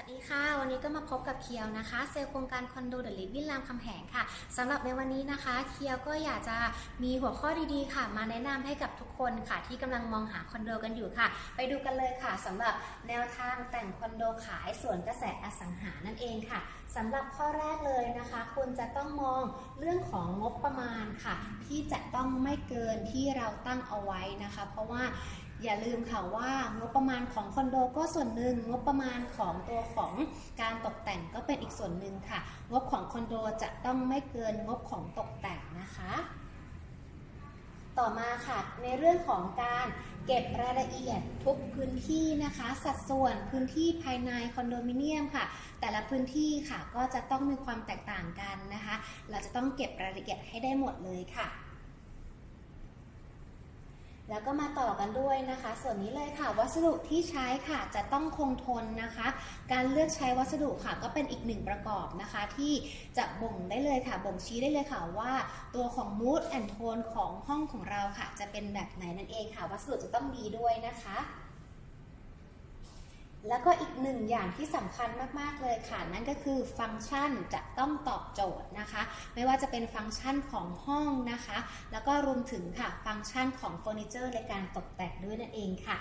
สวัสดีค่ะ วันนี้ก็มาพบกับเคียวนะคะ เซลล์โครงการคอนโดเดลิฟวินรามคำแหงค่ะสำหรับในวันนี้นะคะ เคียวก็อยากจะมีหัวข้อดีๆค่ะ มาแนะนำให้กับทุกคนค่ะ ที่กำลังมองหาคอนโดกันอยู่ค่ะ ไปดูกันเลยค่ะสำหรับแนวทางแต่งคอนโดขายส่วนกระแสอสังหานั่นเองค่ะสำหรับข้อแรกเลยนะคะ คุณจะต้องมองเรื่องของงบประมาณค่ะ ที่จะต้องไม่เกินที่เราตั้งเอาไว้นะคะ เพราะว่า อย่าลืมค่ะว่างบประมาณของคอนโดก็ส่วนหนึ่งงบประมาณของตัวของการตกแต่งก็เป็นอีกส่วนหนึ่งค่ะ งบของคอนโดจะต้องไม่เกินงบของตกแต่งนะคะ ต่อมาค่ะในเรื่องของการเก็บรายละเอียดทุกพื้นที่นะคะ สัดส่วนพื้นที่ภายในคอนโดมิเนียมค่ะ แต่ละพื้นที่ค่ะก็จะต้องมีความแตกต่างกันนะคะ เราจะต้องเก็บรายละเอียดให้ได้หมดเลยค่ะ แล้วก็มาต่อกันด้วยนะคะ ส่วนนี้เลยค่ะ วัสดุที่ใช้ค่ะจะต้องคงทนนะคะ การเลือกใช้วัสดุค่ะก็เป็นอีกหนึ่งประกอบนะคะ ที่จะบ่งได้เลยค่ะ บ่งชี้ได้เลยค่ะว่าตัวของ mood and tone ของห้องของเราค่ะ จะเป็นแบบไหนนั่นเองค่ะ วัสดุจะต้องดีด้วยนะคะ แล้วก็อีกหนึ่งอย่างที่สำคัญมาก ๆ เลยค่ะ นั่นก็คือฟังก์ชันจะต้องตอบโจทย์นะคะ ไม่ว่าจะเป็นฟังก์ชันของห้องนะคะ แล้วก็รวมถึงค่ะฟังก์ชันของเฟอร์นิเจอร์ในการตกแต่งด้วยนั่นเองค่ะ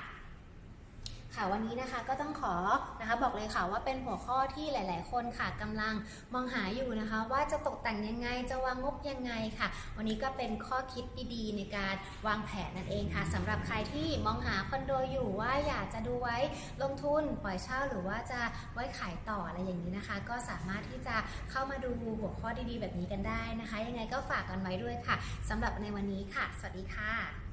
ค่ะวันนี้นะคะก็ต้องขอนะคะบอกเลยค่ะว่าเป็นหัวข้อที่หลาย ๆ คนค่ะกำลังมองหาอยู่นะคะ ว่าจะตกแต่งยังไงจะวางงบยังไงค่ะ วันนี้ก็เป็นข้อคิดดีๆ ในการวางแผนนั่นเองค่ะสำหรับใครที่มองหาคอนโดอยู่ว่าอยากจะดูไว้ลงทุนปล่อยเช่าหรือว่าจะไว้ขายต่ออะไรอย่างนี้นะคะ ก็สามารถที่จะเข้ามาดูหัวข้อดีๆ แบบนี้กันได้นะคะ ยังไงก็ฝากกันไว้ด้วยค่ะสำหรับในวันนี้ค่ะ สวัสดีค่ะ